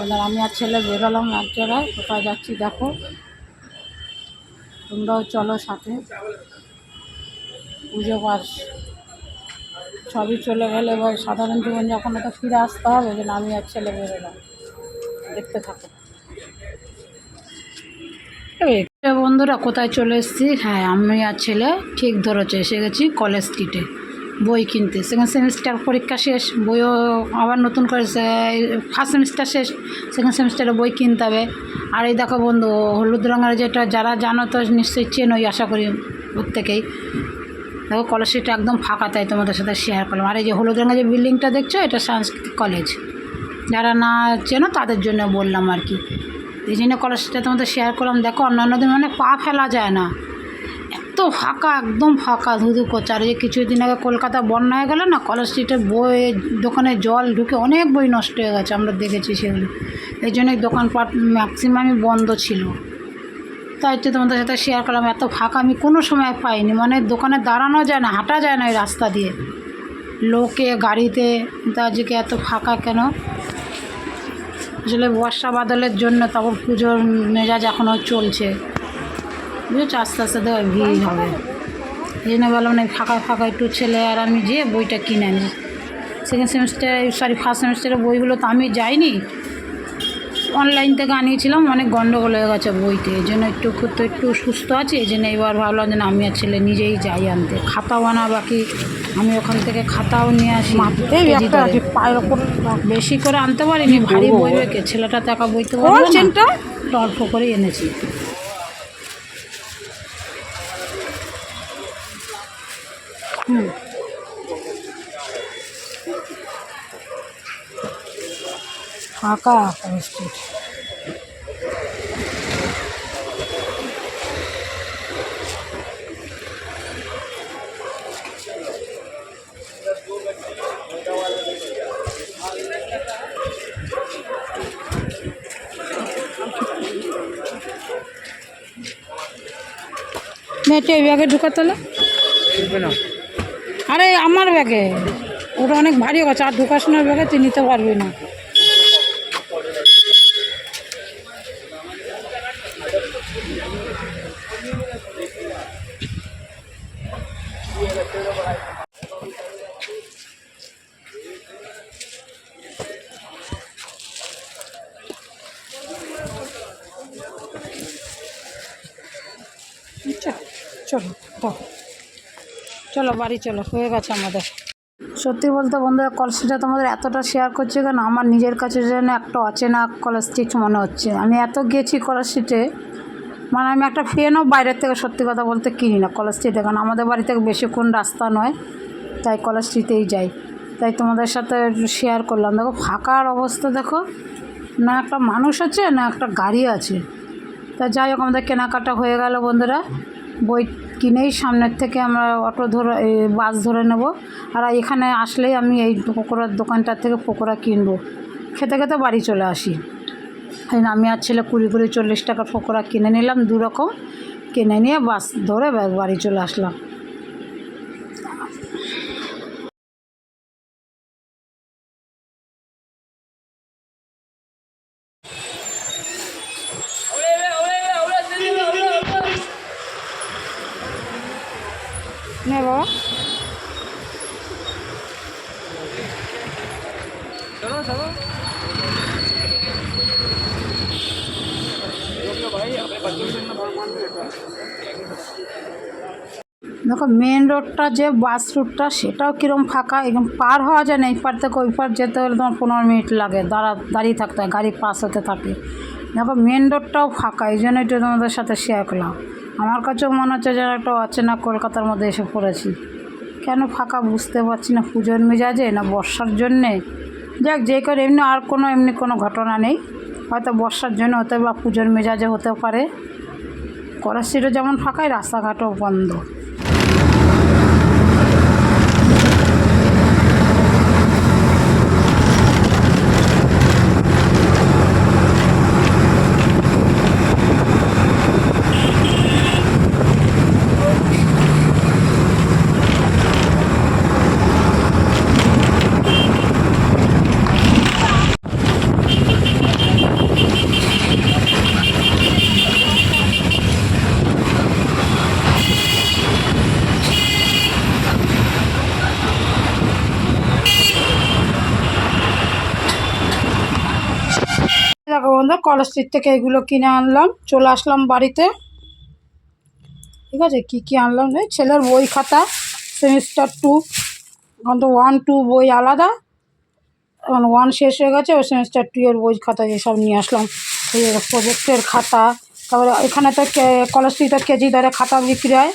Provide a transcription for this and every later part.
এবার আমি আর ছেলে বেরোলাম এক জায়গায় কোথায় যাচ্ছি দেখো। তোমরাও চলো সাথে। পুজো পাস সবই চলে গেলে এবার সাধারণ জীবনযাপন তো ফিরে আসতে হবে যে আমি আর ছেলে বেরোলাম। দেখতে থাকো। বন্ধুরা, কোথায় চলে এসেছি? হ্যাঁ আমি আর ছেলে ঠিক ধরেছে, এসে গেছি কলেজ স্ট্রিটে। বই কিনতে। সেকেন্ড সেমিস্টার পরীক্ষা শেষ, বইও আবার নতুন করে ফার্স্ট সেমিস্টার শেষ সেকেন্ড সেমিস্টারে বই কিনতে হবে। আর এই দেখো বন্ধু, হলুদ রঙের যেটা যারা জানো তো নিশ্চয়ই চেনোই আশা করি প্রত্যেকেই। দেখো কলেজ স্ট্রিট একদম ফাঁকা, তাই তোমাদের সাথে শেয়ার করলাম। আর এই যে হলুদ রঙের যে বিল্ডিংটা দেখছ, এটা সাংস্কৃতিক কলেজ যারা না চেনো, তাদের জন্য বললাম আর কি। এই জন্য কলেজটা তোমাদের শেয়ার করলাম। দেখো অন্যান্য দিন মানে পা ফেলা যায় না। এত ফাঁকা, একদম ফাঁকা। ধুধু আর এই কিছুদিন আগে কলকাতা বন্যা হয়ে গেলো না কলেজ স্ট্রিটের বই দোকানে জল ঢুকে অনেক বই নষ্ট হয়ে গেছে, আমরা দেখেছি সেগুলো। এই জন্যই দোকানপাট ম্যাক্সিমামই বন্ধ ছিল। তাই তো তোমাদের সাথে শেয়ার করলাম, এত ফাঁকা আমি কোনো সময় পাইনি। মানে দোকানে দাঁড়ানো যায় না, হাঁটা যায় না এই রাস্তা দিয়ে। লোকে, গাড়িতে কিন্তু আজকে এত ফাঁকা কেন? আসলে বর্ষা বাদলের জন্য তখন পুজোর মেজাজ এখনও চলছে। বুঝেছ আস্তে আস্তে তো ভিড় হবে। এই জন্য বললাম না ফাঁকা ফাঁকা একটু ছেলে আর আমি যেয়ে বইটা কিনে আনি। সেকেন্ড সেমিস্টার সরি ফার্স্ট সেমিস্টারের বইগুলো তো আমি যাইনি। অনলাইন থেকে আনিয়েছিলাম অনেক গন্ডগোল হয়ে গেছে বইতে। এই জন্য একটু খুব তো একটু সুস্থ আছে এই জন্য এবার ভাবলাম যে না আমি আর ছেলে নিজেই যাই আনতে। খাতাও আনা বাকি আমি ওখান থেকে খাতাও নিয়ে আসি। বেশি করে আনতে পারিনি ভারী বই কে ছেলেটা তো একা বইতে পারবে অল্প করে এনেছি। ফাঁকা কলেজ নেটে এই ব্যাগে ঢুকাতে হলে? আরে আমার ব্যাগে ওটা অনেক ভারী আছে আর ঢুকাশোনার ব্যাগে তুই নিতে পারবি না চলো চলো, দাও। চলো, বাড়ি চলো, হয়ে গেছে আমাদের। সত্যি বলতে বন্ধুরা কলেজটা তোমাদের এতটা শেয়ার করছে কেন? আমার নিজের কাছে যেন একটা অচেনা কলেজ স্ট্রিট মনে হচ্ছে। আমি এত গেছি কলেজ স্ট্রিটে মানে আমি একটা ফ্রেনও বাইরের থেকে সত্যি কথা বলতে কিনি না কলেজ স্ট্রিটে কারণ আমাদের বাড়ি থেকে বেশিক্ষণ রাস্তা নয়, তাই কলেজ স্ট্রিটেই যাই। তাই তোমাদের সাথে শেয়ার করলাম। দেখো, ফাঁকার অবস্থা দেখো, না একটা মানুষ আছে, না একটা গাড়ি আছে। তা যাই হোক, আমাদের কেনাকাটা হয়ে গেল বন্ধুরা। বই কিনেই সামনের থেকে আমরা অটো ধরে বাস ধরে নেব। আর এখানে আসলেই আমি এই পকোড়ার দোকানটার থেকে পকোড়া কিনবো। খেতে খেতে বাড়ি চলে আসি। আমি আর ছেলে কুড়ি কুড়ি চল্লিশ টাকার পকোড়া কিনে নিলাম, দুরকম। কিনে নিয়ে বাস ধরে বাড়ি চলে আসলাম। নে বাবা দেখো মেন রোডটা যে বাস রুটটা সেটাও কীরকম ফাঁকা একদম পার হওয়া যায় না এই পার থেকে ওই পার যেতে হলে তোমার পনেরো মিনিট লাগে দাঁড়া দাঁড়িয়ে থাকতে হয় গাড়ি পাস হতে থাকে। দেখো মেন রোডটাও ফাঁকা এই জন্য একটু তোমাদের সাথে শেয়ার করলাম। আমার কাছেও মনে হচ্ছে যেন একটা অচেনা কলকাতার মধ্যে এসে পড়েছি। কেন ফাঁকা বুঝতে পারছি না পুজোর মেজাজে না বর্ষার জন্যে? যাক, যে করে এমনি আর কোনো, এমনি কোনো ঘটনা নেই। হয়তো বর্ষার জন্য হতে বা পুজোর মেজাজে হতে পারে। করাশিরও যেমন ফাঁকায় রাস্তাঘাটও বন্ধ। বন্ধু কলেজ স্ট্রিট থেকে এগুলো কিনে আনলাম, চলে আসলাম বাড়িতে। ঠিক আছে, কী কী আনলাম ছেলের বই খাতা সেমিস্টার টু এখন তো ওয়ান টু বই আলাদা। এখন ওয়ান শেষ হয়ে গেছে ওই সেমিস্টার টু এর বই খাতা এসব নিয়ে আসলাম। এই প্রজেক্টের খাতা, তারপরে এখানে তো কলেজ স্ট্রিটে কেজি দরে খাতা বিক্রি হয়।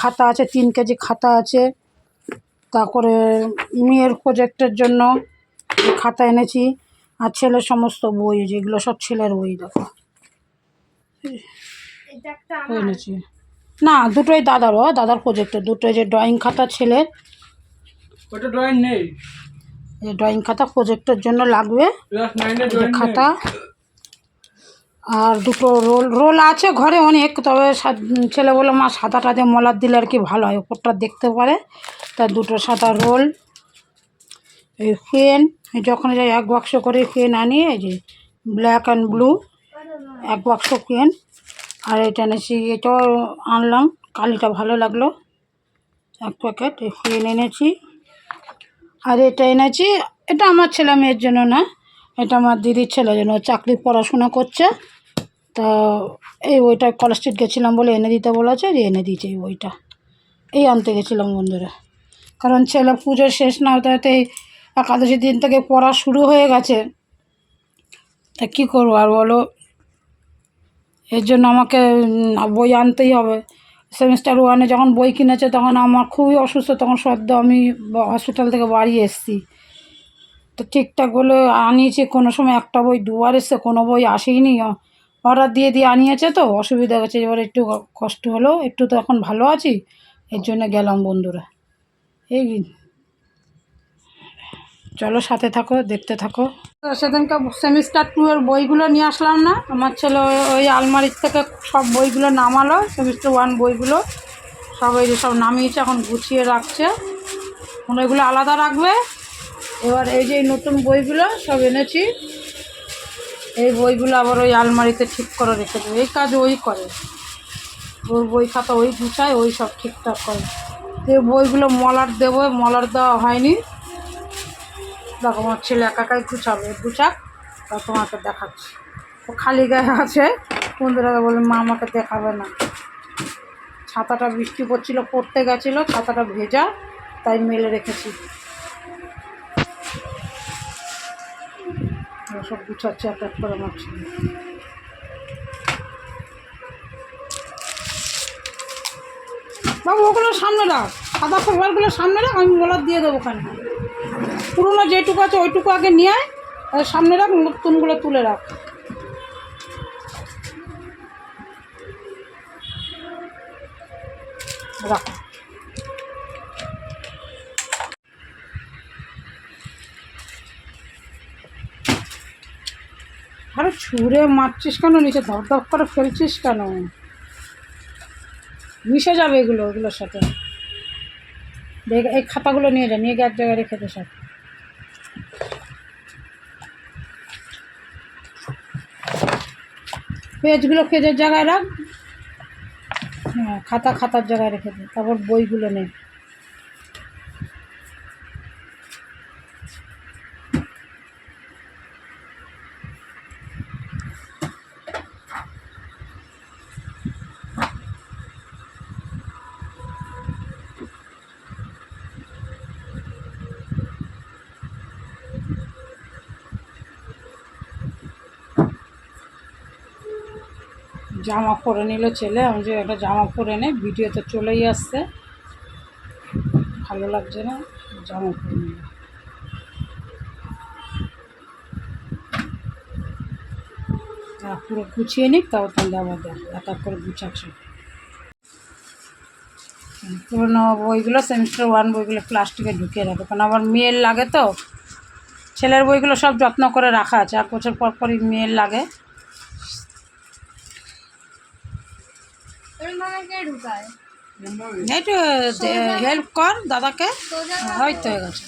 খাতা আছে, তিন কেজি খাতা আছে। তারপরে মেয়ের প্রজেক্টের জন্য খাতা এনেছি। আর ছেলের সমস্ত বই যেগুলো সব ছেলের বই দেখো। এনেছি না দুটোই দাদার ও দাদার প্রজেক্টের দুটোই যে ড্রয়িং খাতা ছেলের। ওটা ড্রয়িং নেই। এই ড্রয়িং খাতা প্রজেক্টের জন্য লাগবে। যে খাতা। আর দুটো রোল রোল আছে ঘরে অনেক তবে ছেলে বলে মা সাদাটা দিয়ে মলার দিলে আর কি ভালো হয় ওপরটা দেখতে পারে। তা দুটো সাদা রোল এই পেন যখন যাই এক বাক্স করে পেন আনি এই যে ব্ল্যাক অ্যান্ড ব্লু এক বাক্স পেন আর এটা এনেছি, এটাও আনলাম, কালিটা ভালো লাগল। এক প্যাকেট পেন এনেছি। আর এটা এনেছি, এটা আমার ছেলে মেয়ের জন্য না, এটা আমার দিদির ছেলের জন্য, চাকরি পড়াশোনা করছে। তা এই বইটা কলেজ স্ট্রিট গেছিলাম বলে এনে দিতে বলেছে, যে এনে দিয়েছে এই বইটা। এই আনতে গেছিলাম বন্ধুরা। কারণ ছেলে পুজো শেষ না হতে হতে এই একাদশী দিন থেকে পড়া শুরু হয়ে গেছে। তা কী করব আর বলো? এর জন্য আমাকে বই আনতেই হবে। সেমিস্টার ওয়ানে যখন বই কিনেছে তখন আমার খুবই অসুস্থ, তখন সদ্য আমি হসপিটাল থেকে বাড়ি এসেছি। তো ঠিকঠাক বলে আনিয়েছি, কোনো সময় একটা বই দুবার এসছে, কোনো বই আসেইনি। অর্ডার দিয়ে দিয়ে আনিয়েছে তো, অসুবিধা হচ্ছে এবার একটু কষ্ট হলো একটু তো এখন ভালো আছি। এর জন্য গেলাম বন্ধুরা। এই চলো সাথে থাকো, দেখতে থাকো। সেদিনকে সেমিস্টার টু এর বইগুলো নিয়ে আসলাম না। আমার ছেলে ওই- ওই আলমারির থেকে সব বইগুলো নামালো সেমিস্টার ওয়ান বইগুলো। সব এই যে সব নামিয়েছে, এখন গুছিয়ে রাখছে। এখন ওইগুলো আলাদা রাখবে। এবার এই যে নতুন বইগুলো সব এনেছি। এই বইগুলো আবার ওই আলমারিতে ঠিক করে রেখে দেবে। এই কাজ ওই করে। ওর বই খাতা ওই গুছায়, ওই সব ঠিকঠাক করে। এই বইগুলো মলার দেবো মলার দেওয়া হয়নি। দেখো, আমার ছেলে একাকাই গুছাবে গুছাক তা তোমাকে দেখাচ্ছি। ও খালি গায়ে আছে। বন্ধুরা বলে মা আমাকে দেখাবে না। ছাতাটা বৃষ্টি পড়ছিল, পড়তে গেছিল, ছাতাটা ভেজা, তাই মেলে রেখেছি। সব গুছাচ্ছে এক এক করে আমার ছেলে। বাবু, ওগুলো সামনে রাখ। সাদা পেপারগুলো সামনে রাখ, আমি মোলার দিয়ে দেবো ওখানে। পুরোনো যেটুকু আছে, ওইটুকু আগে নিয়ে সামনে রাখ, নতুনগুলো তুলে রাখ। রাখো। আরে ছুঁড়ে মারছিস কেন? নিচে ধপ ধপ করে ফেলছিস কেন? মিশে যাবে এগুলো ওগুলোর সাথে। দেখ, এই খাতাগুলো নিয়ে যা, নিয়ে গিয়ে এক জায়গায় রেখে দে সব। পেজগুলো পেজের জায়গায় রাখ। হ্যাঁ খাতা খাতার জায়গায় রেখে দে তারপর বইগুলো নে। জামা পরে নিল ছেলে। আমি যে একটা জামা পরে নে ভিডিও তো চলেই আসছে। ভালো লাগছে না জামা পরে নিল। আহ, পুরো গুছিয়ে নিক তাও তাহলে আবার দেখ এক এক করে গুছাচ্ছে। পুরোনো বইগুলো সেমিস্টার ওয়ান বইগুলো প্লাস্টিকে ঢুকিয়ে রাখে। কারণ আবার মেয়ের লাগে তো। ছেলের বইগুলো সব যত্ন করে রাখা আছে। এক বছর পর পরই মেল লাগে। একটু হেল্প কর দাদাকে হয়তো হয়ে গেছে।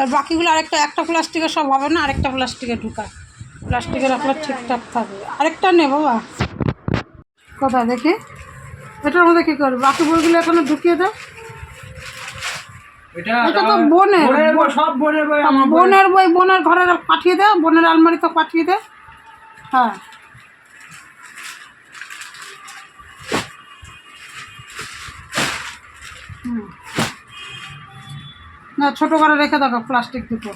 আর বাকিগুলো আরেকটা একটা প্লাস্টিকের সব হবে না আরেকটা প্লাস্টিকে ঢুকা প্লাস্টিকে রাখলে ঠিকঠাক থাকবে। আরেকটা নে বাবা। কোথায় দেখি। এটার মধ্যে কী করবে? বাকি বইগুলো এখানে ঢুকিয়ে দাও এটা তো বোনের। বোনের বই, সব বোনের বই আমার বই। বোনের বই বোনের ঘরে পাঠিয়ে দে বোনের আলমারিতে পাঠিয়ে দে। হ্যাঁ। না, ছোটো করে রেখে দেখো প্লাস্টিক দুটো।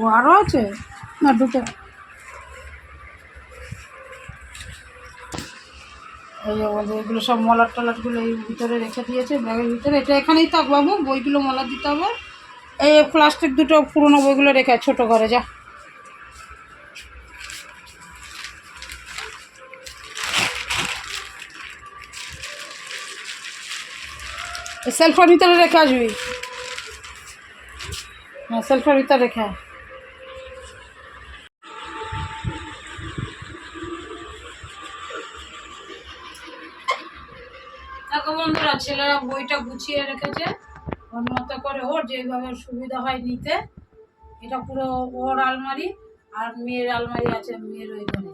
ও আরও আছে? না, দুটো। এই এগুলো সব মলার টলারগুলো এই ভিতরে রেখে দিয়েছে, ব্যাগের ভিতরে। এটা এখানেই থাক বাবু, বইগুলো মলার দিতে হবে। এই প্লাস্টিক দুটো পুরোনো বইগুলো রেখে ছোটো করে, যা। সেলফের ভিতরে রেখে আসবি। হ্যাঁ সেলফের ভিতরে রেখে। দেখো বন্ধুরা, ছেলেরা বইটা গুছিয়ে রেখেছে। ওর মতো করে ওর যেভাবে সুবিধা হয় নিতে, এটা পুরো ওর আলমারি আর মেয়ের আলমারি আছে, মেয়ের ওই ঘরে